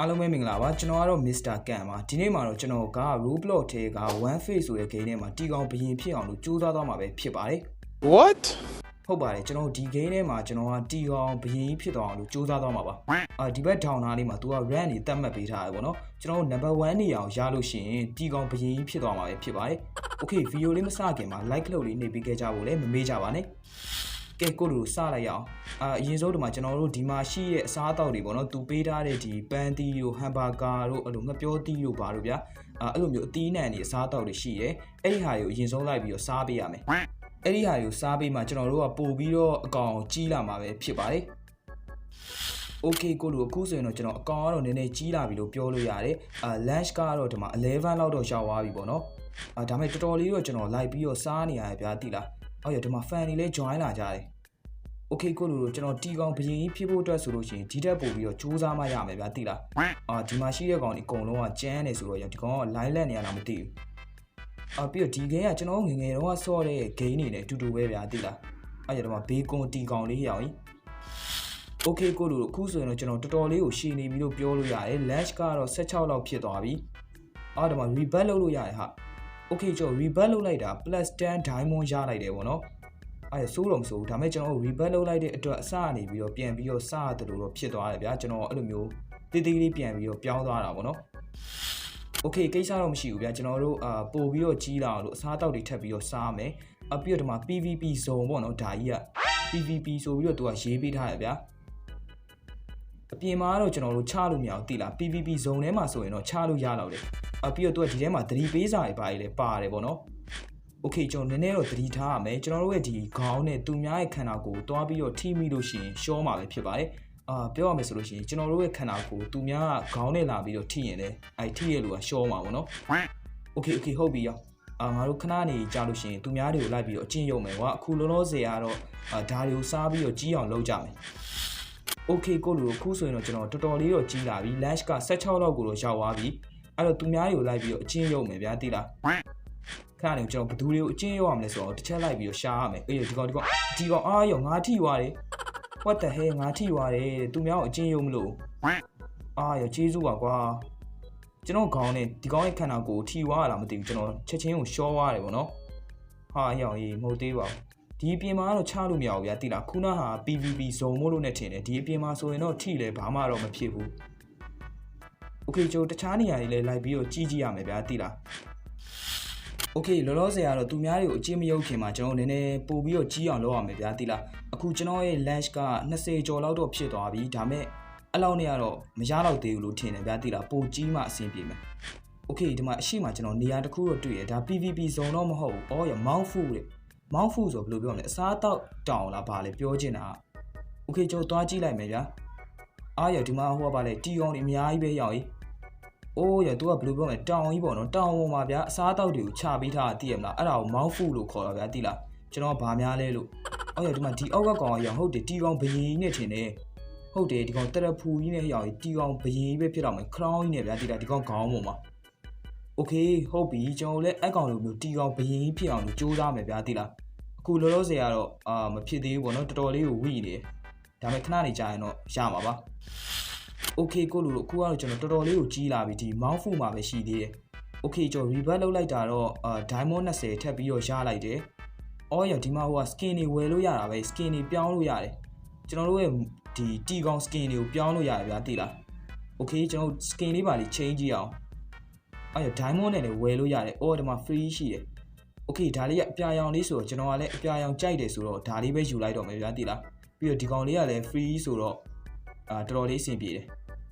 အားလုံးပဲမင်္ဂလာပါကျွန်တော်ကတော့ Mr. Kan ပါဒီနေ့မှာတော့ကျွန်တော်က Roblox ထဲက One Face ဆိုတဲ့ game ထဲမှာတီကောင်ဘရင်ဖြစ်အောင်လို့ကြိုးစားသွားမှာပဲဖြစ်ပါတယ် What? ဟုတ်ပါတယ်ကျွန်တော်ဒီ game ထဲမှာကျွန်တော်ကတီကောင်ဘရင်ဖြစ်သွားအောင်လို့ကြိုးစားသွားမှာပါအာဒီဘက်ထောင်သားလေးမှာ तू က rank နေတတ်မှတ်ပေးထားတယ်ပေါ့နော်ကျွန်တော်တို့ number 1နေအောင်ရလို့ရှိရင်တီကောင်ဘရင်ဖြစ်သွားမှာပဲဖြစ်ပါတယ် Okay ဗီဒီယိုလေးမစခင်မှာ like လုပ်လေးနှိပ်ပေးခဲ့ကြဖို့လည်းမမေ့ကြပါနဲ့ ကဲကိုလိုစလိုက်ရအောင်အာအရင်ဆုံးဒီမှာကျွန်တော်တို့ဒီမှာရှိတဲ့အစားအသောက်တွေပေါ့နော်သူပေးထားတဲ့ဒီပန်းသီးတို့ဟမ်ဘာဂါတို့အဲ့လိုငပြောသီးတို့ဘာတို့ဗျာအာအဲ့လိုမျိုးအသီးနှံတွေအစားအသောက်တွေရှိတယ်အဲ့ဒီဟာတွေကိုအရင်ဆုံးလိုက်ပြီးတော့စားပေးရမယ်အဲ့ဒီဟာတွေကိုစားပေးမှကျွန်တော်တို့ကပို့ပြီးတော့အကောင်ကြီးလာမှာပဲဖြစ်ပါတယ် Okay ကိုလိုအခုဆိုရင်တော့ကျွန်တော်အကောင်ကတော့နည်းနည်းကြီးလာပြီလို့ပြောလို့ရတယ်အာ lunch ကတော့ဒီမှာ11လောက်တော့ရောက်သွားပြီပေါ့နော်အာဒါပေမဲ့တော်တော်လေးတော့ကျွန်တော်လိုက်ပြီးတော့စားနေရတယ်ဗျာတိလား ဟုတ်ရဒီမှာ fan တွေလည်း join လာကြတယ် Okay ကိုလိုလိုကျွန်တော်တီကောင်ဘရင်ကြီးဖြစ်ဖို့အတွက်ဆိုလို့ရှိရင်ဒီတက်ပို့ပြီးတော့စူးစမ်းမှရမယ်ဗျာတိလားအာဒီမှာရှိတဲ့ကောင်ဒီအကုန်လုံးကကျန်းနေဆိုတော့ရဒီကောင်က line လက်နေရလားမသိဘူးအာပြီးတော့ဒီ game ကကျွန်တော်ငယ်ငယ်တုန်းကဆော့တဲ့ game တွေနဲ့အတူတူပဲဗျာတိလားအဲ့ရဒီမှာဘေးကွန်တီကောင်လေးရောင်ကြီး Okay ကိုလိုလိုအခုဆိုရင်တော့ကျွန်တော်တော်တော်လေးကိုရှည်နေပြီလို့ပြောလို့ရတယ် lunch ကတော့16လောက်ဖြစ်သွားပြီအော်ဒီမှာ rebut လုပ်လို့ရတယ်ဟာ Okay ကျွန်တော် rebut လုပ်လိုက်တာ plus 10 diamond ရလိုက်တယ်ပေါ့နော်အဲ့ဆိုးတော့မဆိုးဘူးဒါပေမဲ့ကျွန်တော် rebut လုပ်လိုက်တဲ့အတွက်အစကနေပြီးတော့ပြန်ပြီးတော့စရတယ်လို့တော့ဖြစ်သွားတယ်ဗျာကျွန်တော်အဲ့လိုမျိုးတေးသေးလေးပြန်ပြီးတော့ပြောင်းသွားတာပေါ့နော် Okay ကိစ္စတော့မရှိဘူးဗျာကျွန်တော်တို့အာပို့ပြီးတော့ကြီးလာအောင်လို့အစားအသောက်တွေထပ်ပြီးတော့စားမယ်အပြီးတော့ဒီမှာ PVP zone ပေါ့နော်ဒါကြီးက PVP ဆိုပြီးတော့သူကရေးပေးထားရဗျာ အပြင်မှာကတော့ကျွန်တော်တို့ချလို့မရအောင်တိလား PVP zone ထဲမှာဆိုရင်တော့ချလို့ရတော့တယ်အပြီးတော့သူကဒီထဲမှာသတိပေးစာတွေပါလေပါတယ်ပေါ့နော် Okay ကျွန်တော်နည်းနည်းတော့သတိထားရမယ်ကျွန်တော်တို့ရဲ့ဒီခေါင်းနဲ့သူများရဲ့ခန္ဓာကိုယ်ကိုတွားပြီးတော့ထိမိလို့ရှိရင်ရှောမှာပဲဖြစ်ပါတယ်အာပြောရမယ်ဆိုလို့ရှိရင်ကျွန်တော်တို့ရဲ့ခန္ဓာကိုယ်သူများကခေါင်းနဲ့လာပြီးတော့ထိရင်လည်းအဲထိရလို့ကရှောမှာပေါ့နော် Okay okay ဟုတ်ပြီရောအာငါတို့ခဏနေကြာလို့ရှိရင်သူများတွေကိုလိုက်ပြီးတော့အကျင့်ရုံမယ်ကွာအခုလောလောဆယ်ကတော့အာဒါတွေကိုစားပြီးတော့ကြီးအောင်လုပ်ကြမယ် Okay ကိုလူအခုဆိုရင်တော့ကျွန်တော်တော်တော်လေးတော့ကြီးလာပြီ lunch က16လောက်ကိုတော့ရောက်သွားပြီအဲ့တော့သူများတွေကိုလိုက်ပြီးတော့အချင်းရုံမယ်ဗျာတိလားခဏနေကျွန်တော်ဘယ်သူတွေကိုအချင်းရုံရမလဲဆိုတော့တစ်ချက်လိုက်ပြီးတော့ရှာရမယ်အေးဒီကောင်ဒီကောင်ဒီကောင်အားရောငါထိသွားတယ် what the hell ငါထိသွားတယ်သူများကိုအချင်းရုံမလို့အားရောကျေးဇူးပါကွာကျွန်တော်ခေါင်းနဲ့ဒီကောင်ရဲ့ခန္ဓာကိုယ်ထိသွားရလားမသိဘူးကျွန်တော်ချက်ချင်းကိုရှောသွားတယ်ပေါ့နော်ဟာအရောင်ကြီးမဟုတ်သေးပါဘူး ဒီအပြင်မှာတော့ချလို့မရဘူးဗျာတိလားခုနဟာ PVP ဇုံမို့လို့နဲ့ထင်တယ်ဒီအပြင်မှာဆိုရင်တော့ထိလဲဘာမှတော့မဖြစ်ဘူး Okay ကျွန်တော်တခြားနေရာတွေလည်းလိုက်ပြီးတော့ကြီးကြည့်ရမယ်ဗျာတိလား Okay လောလောဆယ်ကတော့သူများတွေကိုအကျင့်မယုတ်ခင်မှာကျွန်တော်နည်းနည်းပို့ပြီးတော့ကြီးအောင်လုပ်ရမယ်ဗျာတိလားအခုကျွန်တော်ရဲ့ lunch က20ကျော်လောက်တော့ဖြစ်သွားပြီဒါမဲ့အဲ့လောက်နဲ့ကတော့မရတော့သေးဘူးလို့ထင်တယ်ဗျာတိလားပိုကြီးမှအဆင်ပြေမယ် Okay ဒီမှာအရှိမကျွန်တော်နေရာတစ်ခုတော့တွေ့ရဒါ PVP ဇုံတော့မဟုတ်ဘူးအော်ရ mount food တဲ့ မောင်းဖူဆိုဘယ်လိုပြောမလဲအစားတောက်တောင်လားဗာလဲပြောချင်တာโอเคကျွန်တော်သွားကြည့်လိုက်မယ်ဗျာအားရဒီမှာဟိုကဗာလဲတီကောင်တွေအများကြီးပဲရောက်ကြီးအိုးရသူကဘယ်လိုပြောမလဲတောင်ကြီးပေါ့နော်တောင်ပေါ်မှာဗျာအစားတောက်တွေကိုချပေးထားတာသိရမလားအဲ့ဒါကိုမောင်းဖူလို့ခေါ်တာဗျာသိလားကျွန်တော်ဗာများလဲလို့အော်ရဒီမှာဒီအောက်ကကောင်ရဟုတ်တယ်တီကောင်ဘယင်းကြီးနဲ့ထင်တယ်ဟုတ်တယ်ဒီကောင်တရဖူကြီးနဲ့ရောက်ကြီးတီကောင်ဘယင်းကြီးပဲဖြစ်တော့မယ်ခရောင်းကြီးနဲ့ဗျာသိလားဒီကောင်ခေါင်းပေါ်မှာโอเคဟုတ်ပြီကျွန်တော်လည်းအကောင်လိုမျိုးတီကောင်ဘယင်းကြီးဖြစ်အောင်လို့စူးစမ်းမယ်ဗျာသိလား အခုလောလောဆယ်ကတော့အာမဖြစ်သေးဘူးပေါ့နော်တော်တော်လေးကိုဝိနေတယ်ဒါပေမဲ့ခဏနေကြာရင်တော့ရမှာပါ Okay ကိုလူတို့အခုကတော့ကျွန်တော်တော်တော်လေးကိုကြီးလာပြီဒီ mount food မှာပဲရှိသေးတယ် Okay ကျွန်တော် revert လုပ်လိုက်တာတော့အာ diamond 20ထပ်ပြီးတော့ရလိုက်တယ်အော်ရဒီမှာဟိုက skin တွေဝယ်လို့ရတာပဲ skin တွေပြောင်းလို့ရတယ်ကျွန်တော်တို့ရဲ့ဒီတီကောင် skin တွေကိုပြောင်းလို့ရတယ်ဗျာသိလား Okay ကျွန်တော် skin လေးပါလေး change ကြည့်အောင်အဲ့ရ diamond နဲ့လည်းဝယ်လို့ရတယ်အော်ဒီမှာ free ရှိတယ် โอเคဒါလေးကအပြာရောင်လေးဆိုတော့ကျွန်တော်ကလည်းအပြာရောင်ကြိုက်တယ်ဆိုတော့ဒါလေးပဲယူလိုက်တော့မယ်ဗျာတိလားပြီးတော့ဒီကောင်လေးကလည်း free ဆိုတော့အာတော်တော်လေးအဆင်ပြေတယ်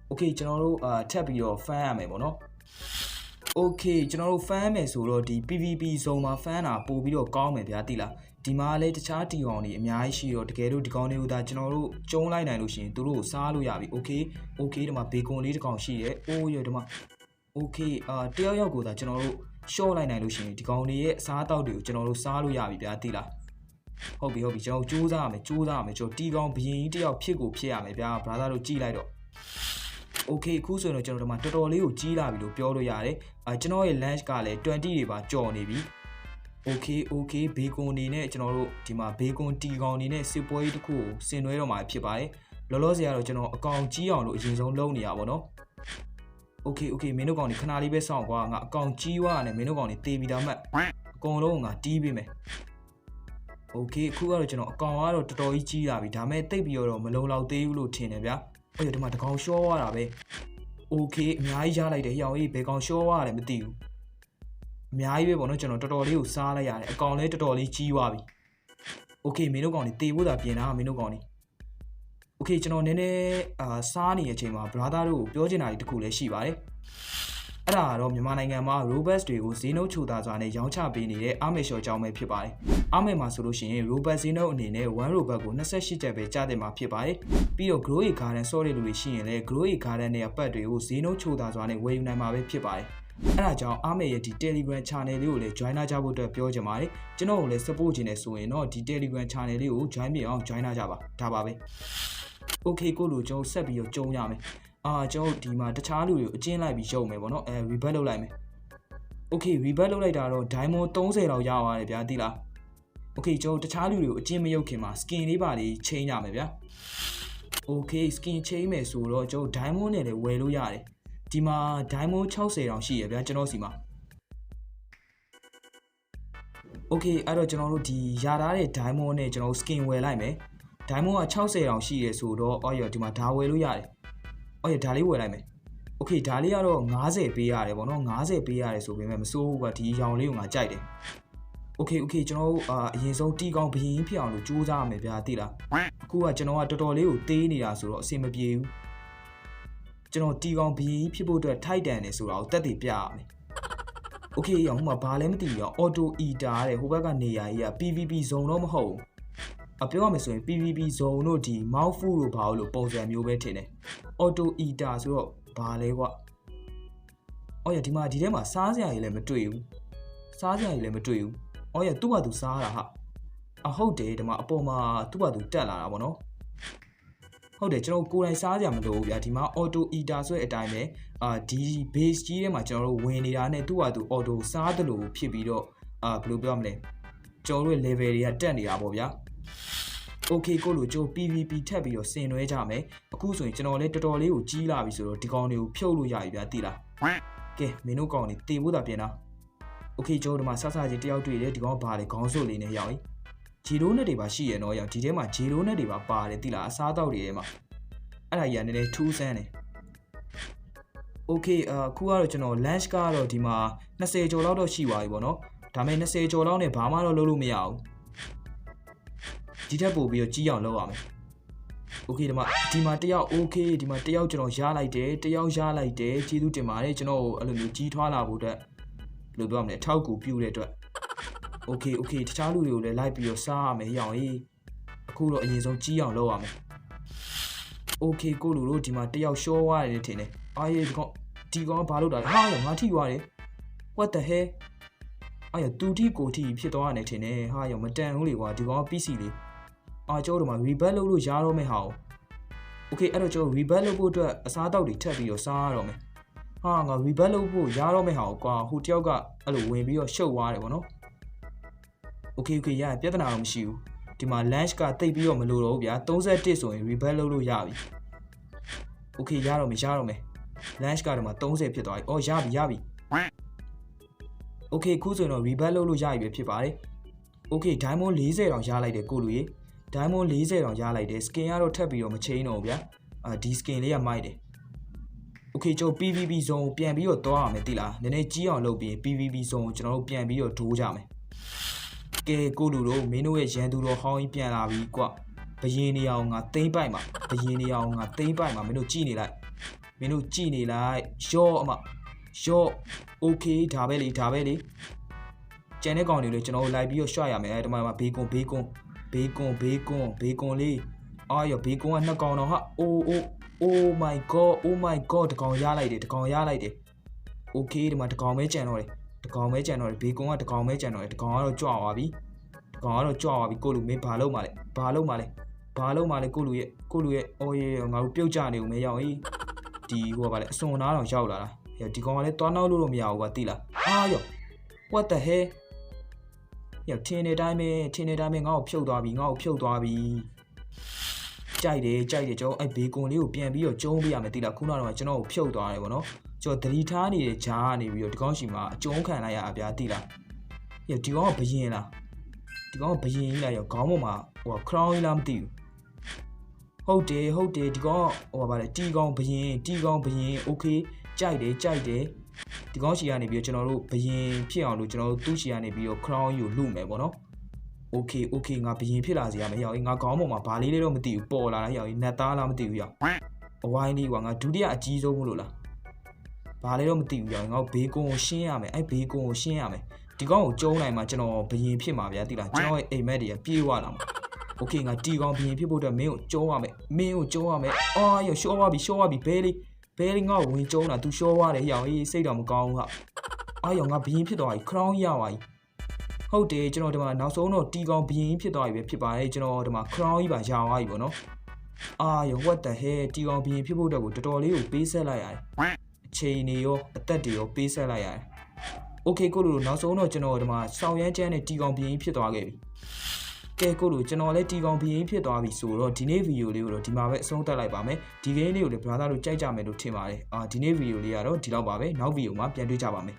โอเคကျွန်တော်တို့အာထပ်ပြီးတော့ fan ရမယ်ပေါ့နော်โอเคကျွန်တော်တို့ fan မယ်ဆိုတော့ဒီ PVP ဇုံမှာ fan တာပို့ပြီးတော့ကောင်းမယ်ဗျာတိလားဒီမှာလည်းတခြားတီကောင်တွေအများကြီးရှိတော့တကယ်လို့ဒီကောင်တွေကိုဒါကျွန်တော်တို့ကျုံးလိုက်နိုင်လို့ရှိရင်သူတို့ကိုစားလို့ရပြီโอเคโอเคဒီမှာဘေကွန်လေးတစ်ကောင်ရှိတယ်အိုးရဒီမှာโอเคအာတယောက်ယောက်ကိုဒါကျွန်တော်တို့ ရှော့လိုက်နိုင်လို့ရှိရင်ဒီကောင်တွေရဲ့အစားအသောက်တွေကိုကျွန်တော်တို့စားလို့ရပြီဗျာသိလားဟုတ်ပြီဟုတ်ပြီကျွန်တော်စူးစမ်းရမယ်စူးစမ်းရမယ်ကျွန်တော်တီကောင်ဘရင်ကြီးတယောက်ဖြစ်ကိုဖြစ်ရမယ်ဗျာဘရာသာတို့ကြည်လိုက်တော့ okay ခုဆိုရင်တော့ကျွန်တော်တို့မှာတော်တော်လေးကိုကြီးလာပြီလို့ပြောလို့ရတယ်အာကျွန်တော်ရဲ့ lunch ကလည်း20တွေပါကြော်နေပြီ okay okay ဘေကွန်အနေနဲ့ကျွန်တော်တို့ဒီမှာဘေကွန်တီကောင်အနေနဲ့စစ်ပွဲကြီးတစ်ခုကိုဆင်နွှဲတော့မှာဖြစ်ပါတယ်လောလောဆယ်ကတော့ကျွန်တော်အကောင်ကြီးအောင်လို့အရင်ဆုံးလုပ်နေရပါတော့ โอเคโอเคမင်းတို့ကောင်တွေခဏလေးပဲစောင့်ကွာငါအကောင်ကြီးွားရတယ်မင်းတို့ကောင်တွေတေးပြီးသားမှတ်အကုန်လုံးငါတီးပေးမယ်โอเคအခုကတော့ကျွန်တော်အကောင်ကတော့တော်တော်ကြီးကြီးလာပြီဒါမဲ့တိတ်ပြီးတော့မလုံလောက်သေးဘူးလို့ထင်တယ်ဗျာအဲ့ဒီမှာတကောင်ရှောသွားတာပဲโอเคအများကြီးရလိုက်တယ်ဟျောင်ကြီးဘယ်ကောင်ရှောသွားတယ်မသိဘူးအများကြီးပဲပေါ့နော်ကျွန်တော်တော်တော်လေးကိုစားလိုက်ရတယ်အကောင်လည်းတော်တော်လေးကြီးသွားပြီโอเคမင်းတို့ကောင်တွေတေးဖို့သာပြင်တာမင်းတို့ကောင်တွေ โอเคကျွန်တော်နည်းနည်းအာစားနေတဲ့အချိန်မှာ brother တို့ကိုပြောချင်တာတွေတခုလည်းရှိပါတယ်အဲ့ဒါကတော့မြန်မာနိုင်ငံမှာ robust တွေကိုဈေးနှုန်းချိုသာစွာနဲ့ရောင်းချပေးနေတဲ့အာမေရှော်ကြောင်းပဲဖြစ်ပါတယ်အာမေမှာဆိုလို့ရှိရင် robust ဈေးနှုန်းအနေနဲ့1 robust ကို28ကျပ်ပဲကျတဲ့မှာဖြစ်ပါတယ်ပြီးတော့ grow garden ဆော့တဲ့လူတွေရှိရင်လည်း grow garden နဲ့အပတ်တွေကိုဈေးနှုန်းချိုသာစွာနဲ့ဝယ်ယူနိုင်မှာပဲဖြစ်ပါတယ်အဲ့ဒါကြောင့်အာမေရဲ့ဒီ Telegram channel လေးကိုလည်း join လာကြဖို့အတွက်ပြောချင်ပါတယ်ကျွန်တော်ကိုလည်း support ချင်တယ်ဆိုရင်တော့ဒီ Telegram channel လေးကို join ပြအောင် join လာကြပါဒါပါပဲ โอเคကိုလူကျွန်တော်ဆက်ပြီးတော့ကြုံရမယ်အာကျွန်တော်ဒီမှာတခြားလူတွေကိုအကျဉ်းလိုက်ပြီးရုပ်မယ်ပေါ့နော်အဲ rebel လုပ်လိုက်မယ်โอเค rebel လုပ်လိုက်တာတော့ diamond 30လောက်ရပါတယ်ဗျာသိလားโอเคကျွန်တော်တခြားလူတွေကိုအကျဉ်းမရုပ်ခင်မှာ skin လေးပါလေးချိန်ရမယ်ဗျာโอเค skin ချိန်မယ်ဆိုတော့ကျွန်တော် diamond နဲ့လည်းဝယ်လို့ရတယ်ဒီမှာ diamond 60တောင်ရှိရဗျာကျွန်တော်စီမှာโอเคအဲ့တော့ကျွန်တော်တို့ဒီရထားတဲ့ diamond နဲ့ကျွန်တော် skin ဝယ်လိုက်မယ် ဒိုင်းမွန်က60တောင်ရှိတယ်ဆိုတော့အော်ရဒီမှာဒါဝယ်လို့ရတယ်။အော်ရဒါလေးဝယ်လိုက်မယ်။ Okay ဒါလေးကတော့90ပေးရတယ်ဗောနော်90ပေးရတယ်ဆိုပေမဲ့မစိုးဘူးကဒီရောင်လေးကိုငါကြိုက်တယ်။ Okay okay ကျွန်တော်တို့အာအရင်ဆုံးတီကောင်ဘရင်ဖြစ်အောင်လို့ကြိုးစားရမယ်ဗျာသိလား။အခုကကျွန်တော်ကတော်တော်လေးကိုသေးနေတာဆိုတော့အဆင်မပြေဘူး။ကျွန်တော်တီကောင်ဘရင်ဖြစ်ဖို့အတွက်ထိုက်တန်တယ်ဆိုတာကိုတက်တည်ပြရမယ်။ Okay ရောဟိုမှာဘာလဲမသိဘူးရော auto eater တဲ့ဟိုဘက်ကနေရာကြီးက PVP zone တော့မဟုတ်ဘူး။ အပြောရမယ်ဆိုရင် PVP zone တို့ဒီ mouth food တို့ဘာလို့ပုံစံမျိုးပဲထင်တယ် auto eater ဆိုတော့ဘာလဲကွာအော်ရဒီမှာဒီထဲမှာစားစရာကြီးလည်းမတွေ့ဘူးစားစရာကြီးလည်းမတွေ့ဘူးအော်ရသူ့ဘာသူစားတာဟာအဟုတ်တယ်ဒီမှာအပေါ်မှာသူ့ဘာသူတက်လာတာဗောနော်ဟုတ်တယ်ကျွန်တော်ကိုယ်တိုင်စားကြမလို့ဗျာဒီမှာ auto eater ဆိုတဲ့အတိုင်းပဲအာဒီ base ကြီးထဲမှာကျွန်တော်တို့ဝင်နေတာနဲ့သူ့ဟာသူ auto စားတယ်လို့ဖြစ်ပြီးတော့အာဘယ်လိုပြောရမလဲကျွန်တော်တို့ level တွေကတက်နေတာပေါ့ဗျာ okay ကိုလိုကျိုး PVP ထပ်ပြီးတော့ဆင်နွှဲကြမယ်အခုဆိုရင်ကျွန်တော်လည်းတော်တော်လေးကိုကြီးလာပြီဆိုတော့ဒီကောင်တွေကိုဖြုတ်လို့ရပြီဗျာသိလားကဲမင်းတို့ကောင်တွေတေဖို့တာပြင်တာ okay ကျိုးဒီမှာဆဆကြီးတယောက်တွေ့တယ်ဒီကောင်ဘာလဲခေါင်းစွပ်လေးနဲ့ရောက်ရင်ဂျီရိုနဲ့တွေပါရှိရတော့ရောက်ဒီထဲမှာဂျီရိုနဲ့တွေပါပါတယ်သိလားအစားတောက်တွေထဲမှာအဲ့ဒါကြီးကနည်းနည်းထူးဆန်းတယ် okay အခုကတော့ကျွန်တော် lunch ကတော့ဒီမှာ20ကျော်လောက်တော့ရှိသွားပြီပေါ့နော်ဒါပေမဲ့20ကျော်လောက်နဲ့ဘာမှတော့လုပ်လို့မရဘူး ဒီထက်ပိုပြီးတော့ကြီးအောင်လုပ်ရမယ်โอเคဒီမှာဒီမှာတယောက်โอเคဒီမှာတယောက်ကျွန်တော်ရလိုက်တယ်တယောက်ရလိုက်တယ်ကျေးဇူးတင်ပါတယ်ကျွန်တော်အဲ့လိုမျိုးကြီးထွားလာဖို့အတွက်ဘယ်လိုပြောရမလဲထောက်ကူပြုတဲ့အတွက်โอเคโอเคတခြားလူတွေကိုလည်းလိုက်ပြီးတော့စားရမယ်ရအောင်ကြီးအခုတော့အရင်ဆုံးကြီးအောင်လုပ်ရမယ်โอเคကိုလူတို့ဒီမှာတယောက်ရှောသွားတယ်ထင်တယ်အားရဒီကောင်ဒီကောင်ဘာလုပ်တာလဲဟာရငါထိသွားတယ် what the hell အဲ့ရတူတီကိုတီဖြစ်သွားတယ်ထင်တယ်ဟာရမတန်ဘူးလေကွာဒီကောင်က PC လေး အာကျောတို့မှာ rebel လုပ်လို့ရတော့မယ့်ဟာကို okay အဲ့တော့ကျော rebel လုပ်ဖို့အတွက်အစားအသောက်တွေထပ်ပြီးတော့စားရတော့မယ်ဟာငါ rebel လုပ်ဖို့ရတော့မယ့်ဟာကိုကွာဟိုတယောက်ကအဲ့လိုဝင်ပြီးတော့ရှုပ်သွားတယ်ဗောနော် okay okay ရပြဿနာတော့မရှိဘူးဒီမှာ lunch ကတိတ်ပြီးတော့မလို့တော့ဘူးဗျာ31ဆိုရင် rebel လုပ်လို့ရပြီ okay ရတော့မယ်ရတော့မယ် lunch ကတော့မှ30ဖြစ်သွားပြီအော်ရပြီရပြီ okay ခုဆိုရင်တော့ rebel လုပ်လို့ရပြီပဲဖြစ်ပါတယ် okay diamond 40တောင်ရလိုက်တယ်ကိုလူရေ diamond 40တောင်ရလိုက်တယ် skin ကတော့ထပ်ပြီးတော့မချိန်တော့ဘူးဗျာအာဒီ skin လေးကမိုက်တယ် okay ကျွန်တော် PVP zone ကိုပြန်ပြီးတော့သွားရမယ်တိလားနည်းနည်းကြီးအောင်လုပ်ပြီး PVP zone ကိုကျွန်တော်တို့ပြန်ပြီးတော့ဒိုးကြမယ်ကဲကိုလူတို့မင်းတို့ရဲ့ရန်သူတော်ဟောင်းကြီးပြန်လာပြီကွဘယင်းနေအောင်ငါသိမ့်ပိုက်မှာဘယင်းနေအောင်ငါသိမ့်ပိုက်မှာမင်းတို့ကြည်နေလိုက်မင်းတို့ကြည်နေလိုက်ရော့အမရော့ okay ဒါပဲလေဒါပဲလေကျန်တဲ့ကောင်တွေလည်းကျွန်တော်တို့လိုက်ပြီးတော့ shot ရမယ်အဲဒီမှာဘေးကွန်ဘေးကွန် ဘေးကွန်ဘေးကွန်ဘေးကွန်လေးအာရဘေးကွန်ကနှစ်ကောင်တော့ဟာအိုးအိုး oh my god oh my god တကောင်ရလိုက်တယ်တကောင်ရလိုက်တယ် okay ဒီမှာတကောင်ပဲကြံတော့တယ်တကောင်ပဲကြံတော့တယ်ဘေးကွန်ကတကောင်ပဲကြံတော့တယ်တကောင်ကတော့ကြွသွားပြီတကောင်ကတော့ကြွသွားပြီကိုလူမင်းဘာလုပ်မှလဲဘာလုပ်မှလဲဘာလုပ်မှလဲကိုလူရဲ့ကိုလူရဲ့အော်ရေငါတို့ပြုတ်ကြနေဦးမယ်ရောက်ဟေးဒီဟိုကဘာလဲအစွန်နားတော့ရောက်လာတာဟဲ့ဒီကောင်ကလည်းတွားနောက်လို့တော့မရဘူးကွာတိလားအာယော what the hell ရောက်ထင်းနေတိုင်းပဲထင်းနေတိုင်းပဲငါ့ကိုဖြုတ်သွားပြီငါ့ကိုဖြုတ်သွားပြီ ကြိုက်တယ်ကြိုက်တယ်ကျွန်တော်အဲ့ဘေကွန်လေးကိုပြန်ပြီးတော့ကျုံးပေးရမယ်တိလားခုနကတော့ကျွန်တော်ကိုဖြုတ်သွားတယ်ဗောနော်ကျွန်တော်သတိထားနေတဲ့ဂျားကနေပြီးတော့ဒီကောင်းရှိမှာအကျုံးခံလိုက်ရအပြားတိလားဟေ့ဒီကောင်ကဘယင်လားဒီကောင်ကဘယင်ကြီးလားရောခေါင်းပေါ်မှာဟိုခရောင်းကြီးလားမသိဘူးဟုတ်တယ်ဟုတ်တယ်ဒီကောင်ကဟိုပါလေတီကောင်ဘယင်တီကောင်ဘယင်โอเคကြိုက်တယ်ကြိုက်တယ် ဒီကောင်ရှိကနေပြီးတော့ကျွန်တော်တို့ဘယင်ဖြစ်အောင်လို့ကျွန်တော်တို့သူ့ရှိကနေပြီးတော့ခရောင်းကြီးကိုလူမယ်ဗောနော် โอเคโอเคငါဘယင်ဖြစ်လာစီရမယ်ဟောငါခေါင်းပေါ်မှာဘာလေးလေးတော့မသိဘူးပေါ်လာတာဟောနတ်သားလားမသိဘူးဟောအဝိုင်းလေးကွာငါဒုတိယအကြီးဆုံးမလို့လားဘာလေးတော့မသိဘူးဟောငါဘေးကုန်းကိုရှင်းရမယ်အဲ့ဘေးကုန်းကိုရှင်းရမယ်ဒီကောင်ကိုကျုံးနိုင်မှာကျွန်တော်ဘယင်ဖြစ်မှာဗျာတိလားကျွန်တော်ရဲ့အိမ်မက်တွေကပြေးသွားလာမှာโอเคငါတီကောင်ဘယင်ဖြစ်ဖို့အတွက်မင်းကိုကျုံးရမယ်မင်းကိုကျုံးရမယ်အာရောရှော့သွားပြီရှော့သွားပြီဘဲလေး ဘဲလေးငါ့ကိုဝင်ကျုံးတာ तू ရှော့သွားတယ်ဟောအေးစိတ်တော့မကောင်းဘူးဟာအာရောငါဘယင်ဖြစ်သွားပြီ crown ရသွားပြီဟုတ်တယ်ကျွန်တော်ဒီမှာနောက်ဆုံးတော့တီကောင်ဘယင်းဖြစ်သွားပြီပဲဖြစ်ပါတယ်ကျွန်တော်ဒီမှာ crown ကြီးပါယာသွားပြီပေါ့နော်အာရော what the hell တီကောင်ဘယင်းဖြစ်ဖို့အတွက်ကိုတော်တော်လေးကိုပေးဆက်လိုက်ရတယ်အချိန်နေရောအသက်တွေရောပေးဆက်လိုက်ရတယ် okay ကိုလိုနောက်ဆုံးတော့ကျွန်တော်ဒီမှာဆောင်းရမ်းချမ်းနဲ့တီကောင်ဘယင်းဖြစ်သွားခဲ့ပြီ ကဲကိုလိုကျွန်တော်လည်းတီကောင်ဘယင်းဖြစ်သွားပြီဆိုတော့ဒီနေ့ဗီဒီယိုလေးကိုတော့ဒီမှာပဲအဆုံးသတ်လိုက်ပါမယ်ဒီ game လေးကိုလည်း brother တို့ကြိုက်ကြမယ်လို့ထင်ပါတယ်အာဒီနေ့ဗီဒီယိုလေးကတော့ဒီလောက်ပါပဲနောက်ဗီဒီယိုမှာပြန်တွေ့ကြပါမယ်